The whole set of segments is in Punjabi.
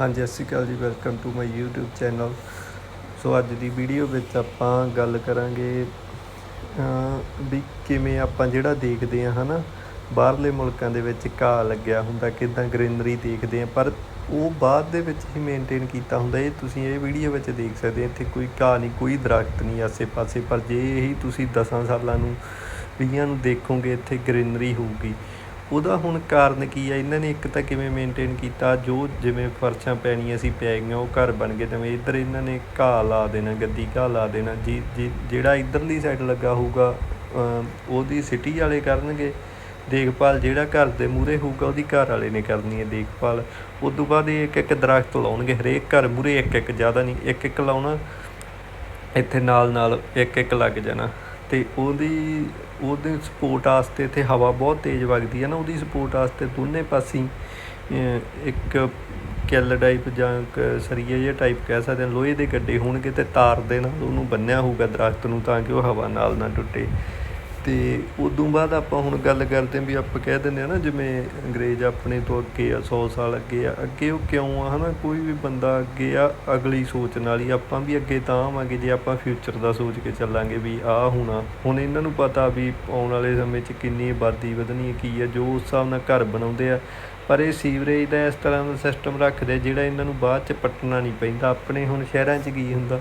ਹਾਂਜੀ, Sat Sri Akal ji, welcome to my YouTube channel. So ਅੱਜ ਦੀ ਵੀਡੀਓ ਵਿੱਚ ਆਪਾਂ ਗੱਲ ਕਰਾਂਗੇ ਵੀ ਕਿਵੇਂ ਆਪਾਂ ਜਿਹੜਾ ਦੇਖਦੇ ਆ ਹਨਾ, ਬਾਹਰਲੇ ਮੁਲਕਾਂ ਦੇ ਵਿੱਚ ਘਾਹ ਲੱਗਿਆ ਹੁੰਦਾ, ਕਿਦਾਂ ਗ੍ਰੀਨਰੀ ਦੇਖਦੇ ਆ ਪਰ ਉਹ ਬਾਅਦ ਦੇ ਵਿੱਚ ਹੀ ਮੇਨਟੇਨ ਕੀਤਾ ਹੁੰਦਾ, ਇਹ ਤੁਸੀਂ ਇਹ ਵੀਡੀਓ ਵਿੱਚ ਦੇਖ ਸਕਦੇ ਆ ਇੱਥੇ ਕੋਈ ਘਾਹ ਨਹੀਂ, ਕੋਈ ਦਰਖਤ ਨਹੀਂ ਆਸੇ-ਪਾਸੇ, ਪਰ ਜੇ ਇਹੀ ਤੁਸੀਂ 10 ਸਾਲਾਂ ਨੂੰ 20 ਨੂੰ ਦੇਖੋਗੇ, ਇੱਥੇ ਗ੍ਰੀਨਰੀ ਹੋਊਗੀ। ਉਹਦਾ ਹੁਣ ਕਾਰਨ ਕੀ ਆ? ਇਹਨਾਂ ਨੇ ਇੱਕ ਤਾਂ ਕਿਵੇਂ ਮੇਨਟੇਨ ਕੀਤਾ? ਜੋ ਜਿਵੇਂ ਫਰਸ਼ਾਂ ਪੈਣੀਆਂ ਸੀ, ਪੈ ਗਈਆਂ, ਉਹ ਘਰ ਬਣ ਗਏ। ਜਿਵੇਂ ਇੱਧਰ ਇਹਨਾਂ ਨੇ ਘਾਹ ਲਾ ਦੇਣਾ, ਗੱਦੀ ਘਾਹ ਲਾ ਦੇਣਾ। ਜੀ ਜੀ, ਜਿਹੜਾ ਇੱਧਰਲੀ ਸਾਈਡ ਲੱਗਾ ਹੋਊਗਾ ਉਹਦੀ ਸਿਟੀ ਵਾਲੇ ਕਰਨਗੇ। ਦੇਖਭਾਲ ਜਿਹੜਾ ਘਰ ਦੇ ਮੂਹਰੇ ਹੋਊਗਾ, ਉਹਦੀ ਘਰ ਵਾਲੇ ਨੇ ਕਰਨੀ ਹੈ ਦੇਖਭਾਲ। ਉਸ ਤੋਂ ਬਾਅਦ ਇਹ ਇੱਕ ਇੱਕ ਦਰਖਤ ਲਾਉਣਗੇ, ਹਰੇਕ ਘਰ ਮੂਹਰੇ ਇੱਕ ਇੱਕ ਜ਼ਿਆਦਾ ਨਹੀਂ ਇੱਕ ਇੱਕ ਲਾਉਣਾ, ਇੱਥੇ ਨਾਲ ਨਾਲ ਇੱਕ ਇੱਕ ਲੱਗ ਜਾਣਾ। ਤੇ ਉਹਦੀ, ਉਹਦੇ ਸਪੋਰਟ ਵਾਸਤੇ ਇੱਥੇ ਹਵਾ ਬਹੁਤ ਤੇਜ਼ ਵਗਦੀ ਹੈ ਨਾ, ਉਹਦੀ ਸਪੋਰਟ ਵਾਸਤੇ ਦੋਨੇ ਪਾਸੇ ਇੱਕ ਕਿੱਲ ਟਾਈਪ ਜਾਂ ਇੱਕ ਸਰੀਏ ਜਿਹਾ ਟਾਈਪ ਕਹਿ ਸਕਦੇ ਹਾਂ, ਲੋਹੇ ਦੇ ਗੱਡੇ ਹੋਣਗੇ ਤੇ ਤਾਰ ਦੇ ਨਾਲ ਉਹਨੂੰ ਬੰਨਿਆ ਹੋਊਗਾ ਦਰਖਤ ਨੂੰ ਤਾਂ ਕਿ ਉਹ ਹਵਾ ਨਾਲ ਨਾ ਟੁੱਟੇ। ਤੇ ਉਦੋਂ ਬਾਅਦ ਆਪਾਂ ਹੁਣ ਗੱਲ ਕਰਦੇ ਹਾਂ ਵੀ ਆਪਾਂ ਕਹਿ ਦਿੰਦੇ ਆ ਨਾ, ਜਿਵੇਂ ਅੰਗਰੇਜ਼ ਆਪਣੇ ਤੋਂ ਅੱਗੇ ਆ 100 ਸਾਲ ਅੱਗੇ ਆ, ਅੱਗੇ ਉਹ ਕਿਉਂ ਆ ਹਨਾ? ਕੋਈ ਵੀ ਬੰਦਾ ਅੱਗੇ ਆ, ਅਗਲੀ ਸੋਚ ਨਾਲ ਹੀ ਆਪਾਂ ਵੀ ਅੱਗੇ ਤਾਂ ਆਵਾਂਗੇ ਜੇ ਆਪਾਂ ਫਿਊਚਰ ਦਾ ਸੋਚ ਕੇ ਚੱਲਾਂਗੇ ਵੀ ਆ ਹੋਣਾ। ਹੁਣ ਇਹਨਾਂ ਨੂੰ ਪਤਾ ਵੀ ਆਉਣ ਵਾਲੇ ਸਮੇਂ 'ਚ ਕਿੰਨੀ ਆਬਾਦੀ ਵਧਣੀ ਹੈ ਕੀ ਆ, ਜੋ ਉਸ ਹਿਸਾਬ ਨਾਲ ਘਰ ਬਣਾਉਂਦੇ ਆ। ਪਰ ਇਹ ਸੀਵਰੇਜ ਦਾ ਇਸ ਤਰ੍ਹਾਂ ਦਾ ਸਿਸਟਮ ਰੱਖਦੇ ਜਿਹੜਾ ਇਹਨਾਂ ਨੂੰ ਬਾਅਦ 'ਚ ਪੱਟਣਾ ਨਹੀਂ ਪੈਂਦਾ। ਆਪਣੇ ਹੁਣ ਸ਼ਹਿਰਾਂ 'ਚ ਕੀ ਹੁੰਦਾ?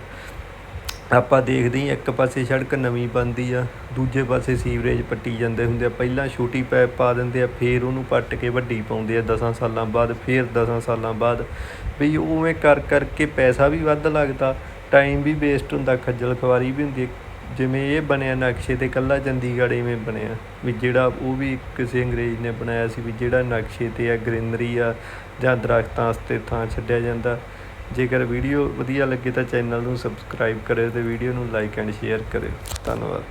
ਆਪਾਂ ਦੇਖਦੇ ਹੀ, ਇੱਕ ਪਾਸੇ ਸੜਕ ਨਵੀਂ ਬਣਦੀ ਆ, ਦੂਜੇ ਪਾਸੇ ਸੀਵਰੇਜ ਪੱਟੀ ਜਾਂਦੇ ਹੁੰਦੇ ਆ। ਪਹਿਲਾਂ ਛੋਟੀ ਪਾਈਪ ਪਾ ਦਿੰਦੇ ਆ, ਫੇਰ ਉਹਨੂੰ ਪੱਟ ਕੇ ਵੱਡੀ ਪਾਉਂਦੇ ਆ। 10 ਸਾਲਾਂ ਬਾਅਦ, ਫੇਰ 10 ਸਾਲਾਂ ਬਾਅਦ। ਵੀ ਉਵੇਂ ਕਰ, ਕਰਕੇ ਪੈਸਾ ਵੀ ਵੱਧ ਲੱਗਦਾ ਟਾਈਮ ਵੀ ਵੇਸਟ ਹੁੰਦਾ, ਖੱਜਲ ਖਵਾਰੀ ਵੀ ਹੁੰਦੀ ਜਿਵੇਂ ਇਹ ਬਣਿਆ ਨਕਸ਼ੇ ਤੇ ਕੱਲਾ ਚੰਡੀਗੜ੍ਹ ਇਵੇਂ ਬਣਿਆ, ਵੀ ਜਿਹੜਾ ਉਹ ਵੀ ਕਿਸੇ ਅੰਗਰੇਜ਼ ਨੇ ਬਣਾਇਆ ਸੀ, ਵੀ ਜਿਹੜਾ ਨਕਸ਼ੇ ਤੇ ਆ, ਗ੍ਰੀਨਰੀ ਆ, ਜਾਂ ਦਰਖਤਾਂ ਵਾਸਤੇ ਥਾਂ ਛੱਡਿਆ ਜਾਂਦਾ। ਜੇਕਰ ਵੀਡੀਓ ਵਧੀਆ ਲੱਗੇ ਤਾਂ ਚੈਨਲ ਨੂੰ ਸਬਸਕ੍ਰਾਈਬ ਕਰਿਓ ਤੇ ਵੀਡੀਓ ਨੂੰ ਲਾਈਕ ਐਂਡ ਸ਼ੇਅਰ ਕਰਿਓ। ਧੰਨਵਾਦ।